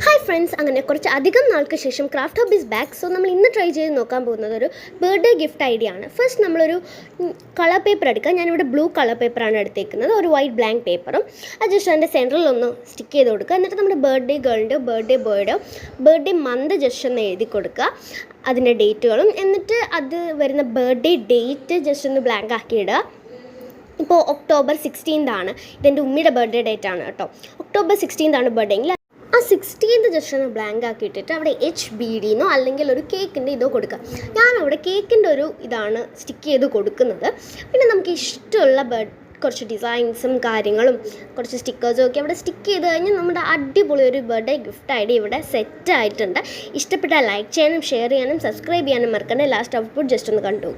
Hi friends അങ്ങനെ കുറച്ച് അധികം നാൾക്ക് ശേഷം craft hub is back so നമ്മൾ ഇന്ന് ട്രൈ ചെയ്ത് നോക്കാൻ പോകുന്നത് ഒരു ബർത്ത്ഡേ ഗിഫ്റ്റ് ഐഡിയ ആണ്. ഫസ്റ്റ് നമ്മളൊരു കളർ പേപ്പർ എടുക്കുക ഞാനിവിടെ ബ്ലൂ കളർ പേപ്പറാണ് എടുത്തേക്കുന്നത്. ഒരു വൈറ്റ് ബ്ലാങ്ക് പേപ്പറും അത് ജസ്റ്റ് അതിന്റെ സെന്ററിൽ ഒന്ന് സ്റ്റിക്ക് ചെയ്ത് കൊടുക്കുക. എന്നിട്ട് നമ്മുടെ ബർത്ത്ഡേ ഗേളിന്റെ ബർത്ത്ഡേ ബോയുടെ ബർത്ത്ഡേ മന്ത് ജസ്റ്റ് ഒന്ന് എഴുതി കൊടുക്കുക. അതിന്റെ ഡേറ്റുകളും എന്നിട്ട് അത് വരുന്ന ബർത്ത്ഡേ ഡേറ്റ് ജസ്റ്റ് ഒന്ന് ബ്ലാങ്ക് ആക്കി ഇടുക. ഇപ്പോൾ ഒക്ടോബർ സിക്സ്റ്റീൻത് ആണ്. ഇതെന്റെ ഉമ്മിയുടെ ബർത്ത്ഡേ ഡേറ്റ് ആണ് കേട്ടോ. ഒക്ടോബർ സിക്സ്റ്റീൻത് ആണ് ബർത്ത്ഡേ എങ്കിൽ സിക്സ്റ്റീൻത് ജസ്റ്റ് ഒന്ന് ബ്ലാങ്ക് ആക്കി ഇട്ടിട്ട് അവിടെ എച്ച് ബി ഡിന്നോ അല്ലെങ്കിൽ ഒരു കേക്കിന്റെ ഇതോ കൊടുക്കുക. ഞാൻ അവിടെ കേക്കിന്റെ ഒരു ഇതാണ് സ്റ്റിക്ക് ചെയ്ത് കൊടുക്കുന്നത്. പിന്നെ നമുക്ക് ഇഷ്ടമുള്ള ബർത്ത് കുറച്ച് ഡിസൈൻസും കാര്യങ്ങളും കുറച്ച് സ്റ്റിക്കേഴ്സും ഒക്കെ അവിടെ സ്റ്റിക്ക് ചെയ്ത് കഴിഞ്ഞാൽ നമ്മുടെ അടിപൊളി ഒരു ബർത്ത്ഡേ ഗിഫ്റ്റ് ആയിട്ട് ഇവിടെ സെറ്റ് ആയിട്ടുണ്ട്. ഇഷ്ടപ്പെട്ടാൽ ലൈക്ക് ചെയ്യാനും ഷെയർ ചെയ്യാനും സബ്സ്ക്രൈബ് ചെയ്യാനും മറക്കണ്ട. ലാസ്റ്റ് ഔട്ട്പുട്ട് ജസ്റ്റ് ഒന്ന് കണ്ടു